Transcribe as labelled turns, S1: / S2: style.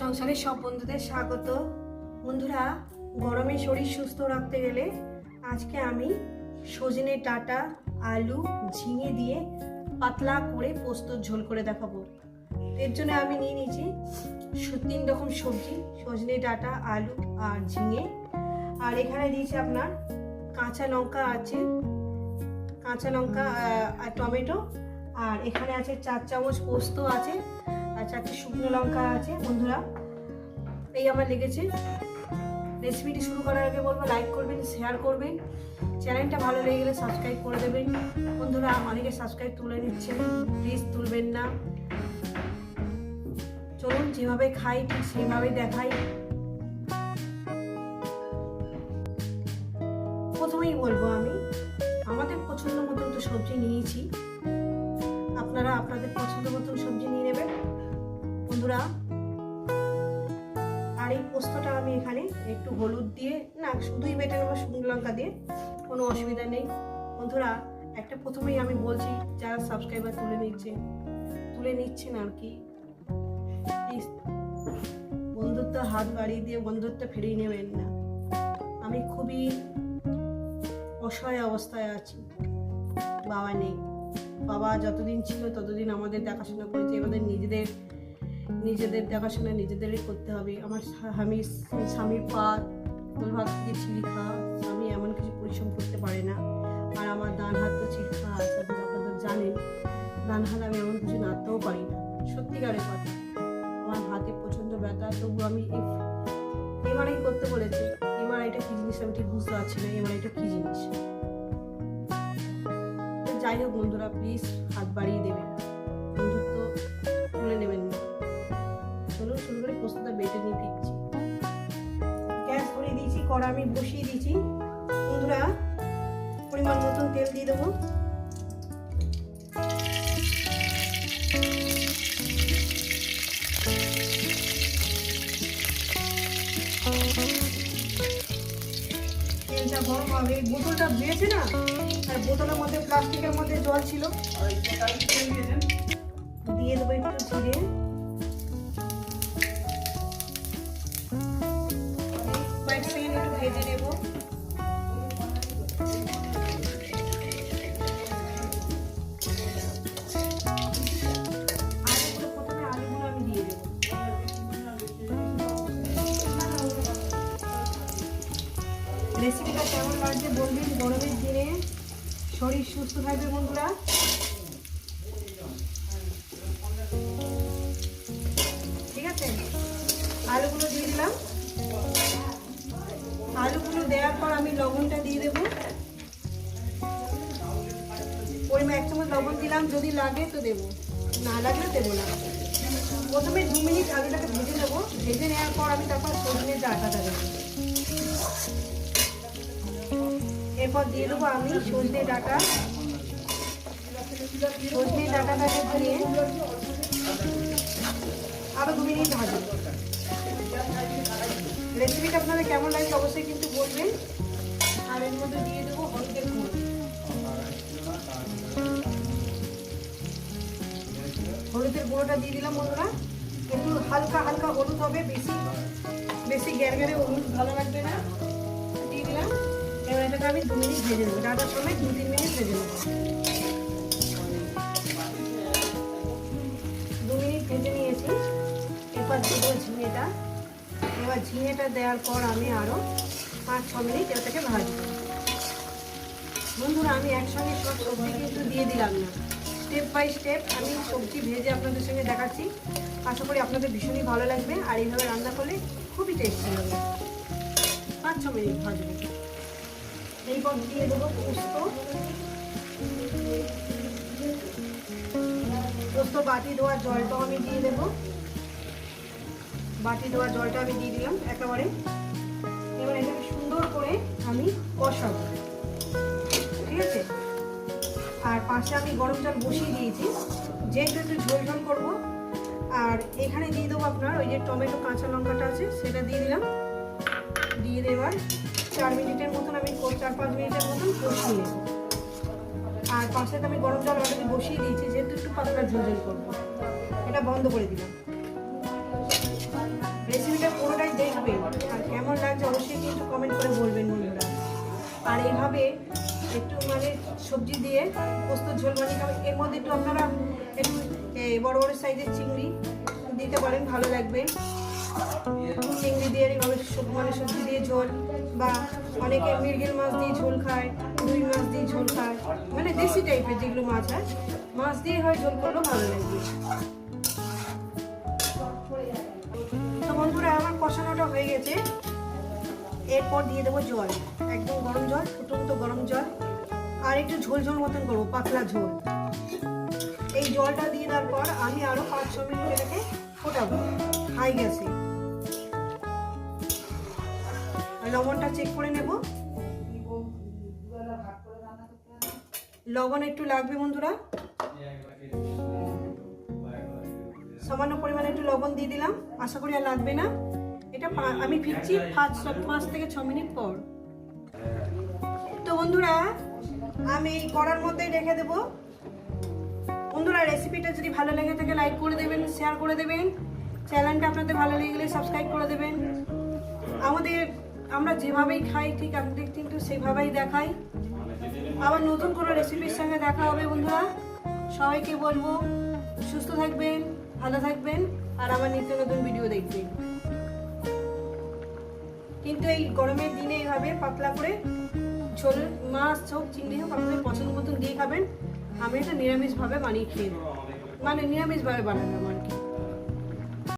S1: সংসারের সব বন্ধুদের স্বাগত। বন্ধুরা, গরমে শরীর সুস্থ রাখতে গেলে আজকে আমি সজনে ডাটা, আলু, ঝিঙে দিয়ে পাতলা করে পোস্তর ঝোল করে দেখাবো। এর জন্য আমি নিয়ে নিয়েছি তিন রকম সবজি, সজনে ডাটা, আলু আর ঝিঙে। আর এখানে দিয়েছি আপনার কাঁচা লঙ্কা আছে, কাঁচা লঙ্কা আর টমেটো। আর এখানে আছে চার চামচ পোস্ত আছে আর চারটে শুকনো লঙ্কা আছে, বন্ধুরা। এই আমার লেগেছে। রেসিপিটি শুরু করার আগে বলব লাইক করবেন শেয়ার করবেন। চ্যানেলটা ভালো লেগে গেলে সাবস্ক্রাইব করে দেবেন। বন্ধুরা, অনেকে সাবস্ক্রাইব তুলে নিচ্ছেন প্লিজ তুলবেন না। চলুন, যেভাবে খাই, ঠিক সেভাবেই দেখাই। প্রথমেই বলব আমি, আমাদের পছন্দ মতন তো সবজি নিয়েছি। আপনারা আপনাদের পছন্দ মতন সবজি নিয়ে নেবেন। বন্ধুরা, আর এই পোস্তটা আমি এখানে একটু হলুদ দিয়ে, না, শুধুই বেটে নেব শুকনো লঙ্কা দিয়ে, কোনো অসুবিধা নেই। বন্ধুরা, একটা প্রথমেই আমি বলছি, যারা সাবস্ক্রাইবার তুলে নিচ্ছে, তুলে নিচ্ছেন আর কি বন্ধুত্ব হাত বাড়িয়ে দিয়ে বন্ধুত্ব ফিরিয়ে নেবেন না। আমি খুবই অসহায় অবস্থায় আছি, বাবা নেই। বাবা যতদিন ছিল ততদিন আমাদের দেখাশোনা করেছে আমাদের নিজেদের নিজেদের দেখাশোনা নিজেদেরই করতে হবে। আমার স্বামী স্বামীর পা ভাত থেকে ছিঁড়ি স্বামী এমন কিছু পরিশ্রম করতে পারে না। আর আমার ডান হাত তো ছিঁড় আছে আপনারা জানেন, ডান হাত আমি এমন কিছু নাড়তেও পারি না। সত্যিকারের কথা, আমার হাতে প্রচণ্ড ব্যথা, তবু আমি এমআরআই করতে বলেছি এমআরআইটা কী জিনিস আমি ঠিক বুঝতে পারছি না এমআরআইটা কী জিনিস? যাই হোক বন্ধুরা প্লিজ হাত বাড়িয়ে দেবেন। কড়া আমি বসিয়ে দিয়েছি। বন্ধুরা, পরিমাণ মতন তেল দিয়ে দেবো। তেলটা গরম হবে। এই বোতলটা দিয়েছে না? আর বোতলের মধ্যে প্লাস্টিকের মধ্যে জল ছিল। দিয়ে দেবো একটু জিরে। ভেজে নেব। রেসিপিটা কেমন লাগছে বলবেন গরমের দিনে? শরীর সুস্থ থাকবে বন্ধুরা? ঠিক আছে? আলুগুলো লবণটা দিয়ে দেবো। পরিমাণ এক চামচ লবণ দিলাম, যদি লাগে তো দেবো। না লাগলে দেবো না। প্রথমে দু মিনিট আলুটাকে ভেজে নেব। ভেজে নেওয়ার পর আমি তারপর সজনে ডাটাটা দেবো। এরপর দিয়ে দেবো আমি সজনে ডাটা। সজনে ডাটাটাকে দিয়ে আরও দু মিনিট ভাজবো। রেসিপিটা আপনাদের কেমন লাগছে অবশ্যই কিন্তু বলবেন। হলুদের গুঁড়ো। গুঁড়োটা দিয়ে দিলাম বন্ধুরা। একটু হালকা হালকা হলুদ হবে বেশি। বেশি গ্যার গ্যারে হলুদ ভালো লাগবে না। দিয়ে দিলাম। এবার এটাকে আমি দু মিনিট ভেজে নেব। ডাটার সময় দু তিন মিনিট ভেজে নেব। দু মিনিট ভেজে নিয়েছি। এরপর দেবো ঝিঙেটা। এবার ঝিঙেটা দেওয়ার পর আমি আরও পাঁচ, ছ মিনিট এটাকে ভাজবো বন্ধুরা, আমি একসঙ্গে সব সবজি কিন্তু দিয়ে দিলাম না। স্টেপ বাই স্টেপ আমি সবজি ভেজে আপনাদের সঙ্গে দেখাচ্ছি। আশা করি আপনাদের ভীষণই ভালো লাগবে আর এইভাবে রান্না করলে খুবই টেস্টি হবে। পাঁচ, ছ মিনিট ভাজবো এইবার দিয়ে দেবো পোস্ত। পোস্ত বাটি ধোয়ার জলটাও আমি দিয়ে দেবো। বাটি ধোয়ার জলটা আমি দিয়ে দিলাম একেবারে। এবার এটাকে সুন্দর করে আমি কষাবো, ঠিক আছে? আর পাশে আমি গরম জল বসিয়ে দিয়েছি, যেহেতু একটু ঝোল ঝোল করব, আর এখানে দিয়ে দেবো আপনার ওই যে টমেটো কাঁচা লঙ্কাটা আছে, সেটা দিয়ে দিলাম। দিয়ে দেওয়ার চার মিনিটের মতন আমি চার পাঁচ মিনিটের মতন কষিয়ে নেব। আর পাশে আমি গরম জল অলরেডি বসিয়ে দিয়েছি, যেহেতু একটু পাতলা ঝোল ঝোল করব। এটা বন্ধ করে দিলাম। আর এইভাবে একটু মানে সবজি দিয়ে পোস্ত ঝোল বানিয়ে খাবেন এর মধ্যে একটু আপনারা একটু বড় বড় সাইজের চিংড়ি দিতে পারেন, ভালো লাগবে। চিংড়ি দিয়ে এইভাবে সব- মানে সবজি দিয়ে ঝোল বা অনেকে মৃগেল মাছ দিয়ে ঝোল খায়, রুই মাছ দিয়ে ঝোল খায়। মানে দেশি টাইপের যেগুলো মাছ হয়, মাছ দিয়ে হয়, ঝোল করলেও ভালো লাগবে। তো বন্ধুরা, আমার কষানোটা হয়ে গেছে। এরপর দিয়ে দেবো জল, একদম গরম জল ফুটন্ত গরম জল, আর একটু ঝোল ঝোল মতন করব, পাতলা ঝোল। এই জলটা দিয়ে দেওয়ার পর আমি আরও পাঁচ, ছ মিনিট এটাকে ফোটাবো হাই গ্যাসে লবণটা চেক করে নেব। লবণ একটু লাগবে বন্ধুরা। সামান্য পরিমাণে একটু লবণ দিয়ে দিলাম, আশা করি আর লাগবে না। এটা আমি ফিরছি পাঁচ পাঁচ থেকে ছ মিনিট পর। তো বন্ধুরা, আমি এই মধ্যেই রেখে দেবো। বন্ধুরা রেসিপিটা যদি ভালো লেগে থাকে লাইক করে দেবেন শেয়ার করে দেবেন। চ্যানেলটা আপনাদের ভালো লেগে গেলে সাবস্ক্রাইব করে দেবেন। আমাদের, আমরা যেভাবেই খাই, ঠিক আপনাদের কিন্তু সেভাবেই দেখাই। আবার নতুন কোনো রেসিপির সঙ্গে দেখা হবে, বন্ধুরা। সবাইকে বলব, সুস্থ থাকবেন, ভালো থাকবেন, আর আমার নিত্য নতুন ভিডিও দেখবেন। কিন্তু এই গরমের দিনে এইভাবে পাতলা করে ঝোল, মাছ হোক, চিংড়ি হোক, আপনাদের পছন্দ মতন দিয়ে খাবেন আমি এটা নিরামিষভাবে বানিয়ে খেয়ে। মানে নিরামিষভাবে বানালাম আর কি